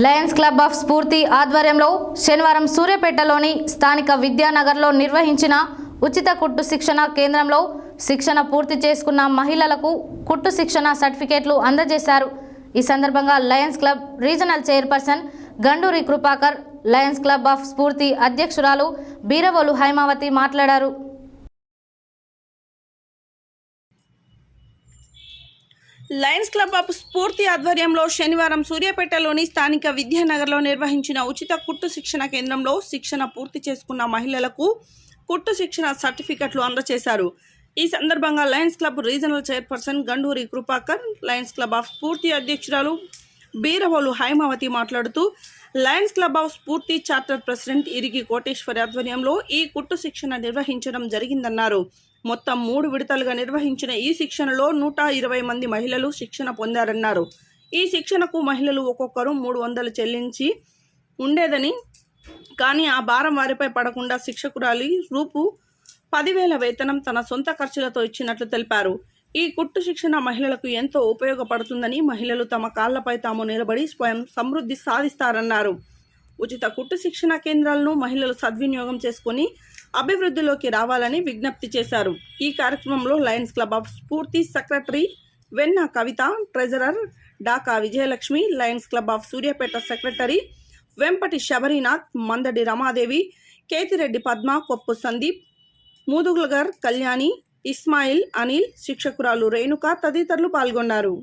Lions club of స్ఫూర్తి ఆధ్వర్యంలో శనివారం సూర్యాపేటలోని స్థానిక విద్యానగర్లో నిర్వహించిన ఉచిత కుట్టు శిక్షణ కేంద్రంలో శిక్షణ పూర్తి చేసుకున్న మహిళలకు కుట్టు శిక్షణ సర్టిఫికేట్లు అందజేశారు. ఈ సందర్భంగా lions club regional chairperson Ganduri Krupakar lions club of Spoorthi అధ్యక్షురాలు బీరవోలు హైమావతి మాట్లాడారు. లయన్స్ క్లబ్ ఆఫ్ స్ఫూర్తి ఆధ్వర్యంలో శనివారం సూర్యాపేటలోని స్థానిక విద్యానగర్లో నిర్వహించిన ఉచిత కుట్టు శిక్షణ కేంద్రంలో శిక్షణ పూర్తి చేసుకున్న మహిళలకు కుట్టు శిక్షణ సర్టిఫికెట్లు అందజేశారు. ఈ సందర్భంగా lions club regional chairperson Ganduri Krupakar lions club of Spoorthi అధ్యక్షురాలు బీరవోలు హైమావతి మాట్లాడుతూ lions club of Spoorthi charter president Irigi Koteswari ఆధ్వర్యంలో ఈ కుట్టు శిక్షణ నిర్వహించడం జరిగిందన్నారు. మొత్తం మూడు విడతలుగా నిర్వహించిన ఈ శిక్షణలో నూట ఇరవై మంది మహిళలు శిక్షణ పొందారన్నారు. ఈ శిక్షణకు మహిళలు ఒక్కొక్కరు మూడు వందలు చెల్లించి ఉండేదని కానీ ఆ భారం వారిపై పడకుండా శిక్షకురాలి రూపు పదివేల వేతనం తన సొంత ఖర్చులతో ఇచ్చినట్లు తెలిపారు. ఈ కుట్టు శిక్షణ మహిళలకు ఎంతో ఉపయోగపడుతుందని మహిళలు తమ కాళ్ళపై తాము నిలబడి స్వయం సమృద్ధి సాధిస్తారన్నారు. ఉచిత కుట్టు శిక్షణ కేంద్రాలను మహిళలు సద్వినియోగం చేసుకుని అభివృద్ధిలోకి రావాలని విజ్ఞప్తి చేశారు. ఈ కార్యక్రమంలో lions club of Spoorthi secretary Venna Kavitha treasurer Daka Vijayalakshmi lions club of Suryapet secretary Vempati Sabarinath Mandadi Ramadevi Ketireddy Padma Koppu Sandeep మూదుగులగర్ Kalyani Ismail Anil శిక్షకురాలు Renuka తదితరులు పాల్గొన్నారు.